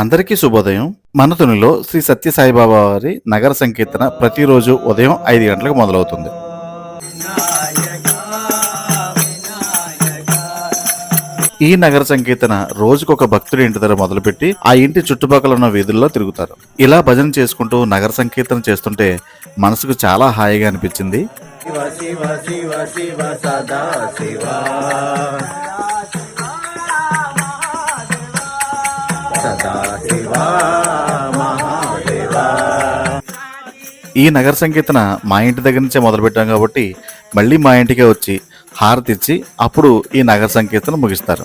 అందరికీ శుభోదయం. మనతునిలో శ్రీ సత్యసాయిబాబా వారి నగర సంకీర్తన ప్రతిరోజు ఉదయం ఐదు గంటలకు మొదలవుతుంది. ఈ నగర సంకీర్తన రోజుకొక భక్తుడి ఇంటి దగ్గర మొదలుపెట్టి ఆ ఇంటి చుట్టుపక్కల ఉన్న వీధుల్లో తిరుగుతారు. ఇలా భజన చేసుకుంటూ నగర సంకీర్తన చేస్తుంటే మనసుకు చాలా హాయిగా అనిపించింది. శివ శివ శివ శివ సదా శివ. ఈ నగర సంకీర్తన మా ఇంటి దగ్గర నుంచే మొదలుపెట్టాం కాబట్టి మళ్ళీ మా ఇంటికే వచ్చి హారతిచ్చి అప్పుడు ఈ నగర సంకీర్తన ముగిస్తారు.